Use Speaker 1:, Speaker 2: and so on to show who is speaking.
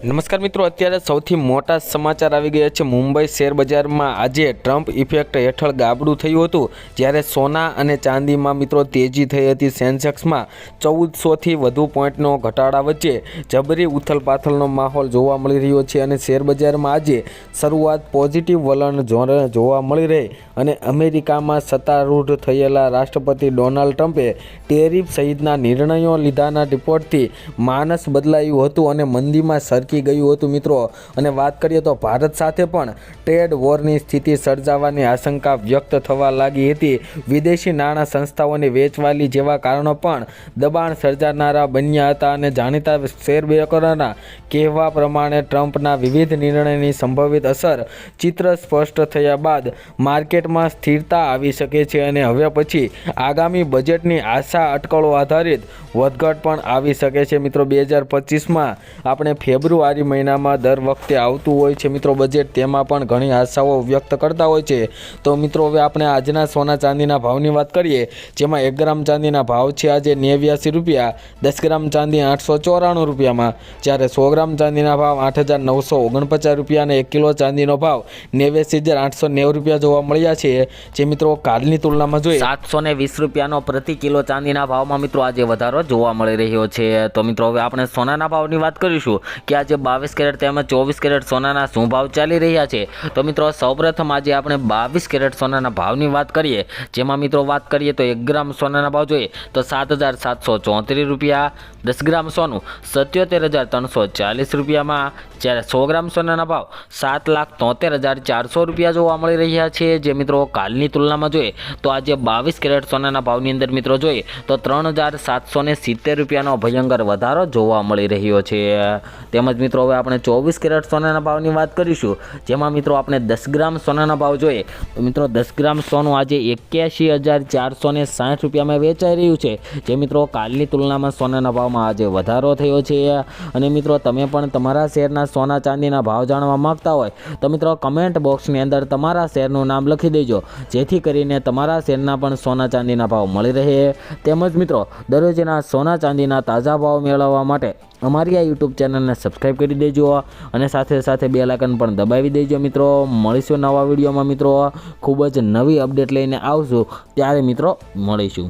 Speaker 1: નમસ્કાર મિત્રો, અત્યારે સૌથી મોટા સમાચાર આવી ગયા છે. મુંબઈ શેર બજારમાં આજે ટ્રમ્પ ઇફેક્ટ હેઠળ ગાબડું થયું હતું, જ્યારે સોના અને ચાંદીમાં મિત્રો તેજી થઈ હતી સેન્સેક્સમાં. ચૌદસોથી વધુ પોઈન્ટનો ઘટાડા વચ્ચે જબરી ઉથલપાથલનો માહોલ જોવા મળી રહ્યો છે અને શેર બજારમાં આજે શરૂઆત પોઝિટિવ વલણ જોવા મળી રહી અને અમેરિકામાં સત્તારૂઢ થયેલા રાષ્ટ્રપતિ ડોનાલ્ડ ટ્રમ્પે ટેરિફ સહિતના નિર્ણયો લીધાના રિપોર્ટથી માનસ બદલાયું હતું અને મંદીમાં સરકી ગયું હતું મિત્રો. અને વાત કરીએ તો ભારત સાથે પણ ટ્રેડ વોરની સ્થિતિ સર્જાવાની આશંકા વ્યક્ત થવા લાગી હતી. વિદેશી નાણાં સંસ્થાઓને વેચવાલી જેવા કારણો પણ દબાણ સર્જાનારા બન્યા હતા અને જાણીતા શેરબેકરોના કહેવા પ્રમાણે ટ્રમ્પના વિવિધ નિર્ણયની સંભવિત અસર ચિત્ર સ્પષ્ટ થયા બાદ માર્કેટમાં સ્થિરતા આવી શકે છે અને હવે પછી આગામી બજેટની આશા અટકળો આધારિત વધઘટ પણ આવી શકે છે. મિત્રો, બે હજાર પચીસમાં આપણે ફેબ્રુઆરી મહિનામાં દર વખતે આવતું હોય છે મિત્રો બજેટ. તેમાં પણ ઘણી આશાઓ વ્યક્ત કરતા હોય છે. તો મિત્રો, હવે આપણે આજના સોના ચાંદીના ભાવની વાત કરીએ. જેમાં એક ગ્રામ ચાંદીના ભાવ છે આજે નેવ્યાસી રૂપિયા, દસ ગ્રામ ચાંદી આઠસો ચોરાણું રૂપિયામાં. જ્યારે સો ગ્રામ ચાંદીના ભાવ આઠ હજાર નવસો ઓગણપચાસ રૂપિયા અને એક કિલો ચાંદીનો ભાવ નેવ્યાસી હજાર આઠસો નેવું રૂપિયા જોવા મળ્યા છે. જે મિત્રો કાલની તુલનામાં જોઈએ.
Speaker 2: સાતસો ને વીસ રૂપિયાનો પ્રતિ કિલો ચાંદીના ભાવમાં મિત્રો આજે વધારો જોવા મળી રહ્યો છે. તો મિત્રો, હવે આપણે સોનાના ભાવની વાત કરીશું કે આજે બાવીસ કેરેટ તેમજ ચોવીસ કેરેટ સોનાના શું ભાવ ચાલી રહ્યા છે? તો મિત્રો, સૌપ્રથમ આજે આપણે બાવીસ કેરેટ સોનાના ભાવની વાત કરીએ. જેમાં મિત્રો વાત કરીએ તો એક ગ્રામ સોનાના ભાવ જોઈએ તો સાત હજાર સાતસો ચોત્રીસ રૂપિયા દસ ગ્રામ સોનું સત્યોતેર હજાર ત્રણસો ચાલીસ રૂપિયામાં. જ્યારે સો ગ્રામ સોનાના ભાવ સાત લાખ તોતેર હજાર ચારસો રૂપિયા જોવા મળી રહ્યા છે. જે મિત્રો કાલની તુલનામાં જોઈએ તો આજે બાવીસ કેરેટ સોનાના ભાવની અંદર મિત્રો જોઈએ તો ત્રણ હજાર સાતસો સિત્તેર રૂપિયાનો ભયંકર વધારો જોવા મળી રહ્યો છે. તેમજ મિત્રો હવે આપણે ચોવીસ કેરેટ સોનાના ભાવની વાત કરીશું. જેમાં મિત્રો આપણે દસ ગ્રામ સોનાના ભાવ જોઈએ તો મિત્રો દસ ગ્રામ સોનું આજે એક્યાસી હજાર ચારસો સાઠ રૂપિયામાં વેચાઈ રહ્યું છે. જે મિત્રો કાલની તુલનામાં સોનાના ભાવમાં આજે વધારો થયો છે. અને મિત્રો, તમે પણ તમારા શેરના સોના ચાંદીના ભાવ જાણવા માંગતા હોય, તો મિત્રો કમેન્ટ બોક્સની અંદર તમારા શેરનું નામ લખી દેજો. જેથી કરીને તમારા શેરના પણ સોના ચાંદીના ભાવ મળી રહે. તેમજ મિત્રો, દરરોજના સોના ચાંદીના તાજા ભાવ મેળવવા માટે અમારી આ યુટ્યુબ ચેનલને સબસ્ક્રાઈબ કરી દેજો અને સાથે સાથે બે લાઇકન પણ દબાવી દેજો મિત્રો. મળીશું નવા વિડીયોમાં મિત્રો. ખૂબ જ નવી અપડેટ લઈને આવશું. ત્યારે મિત્રો, મળીશું.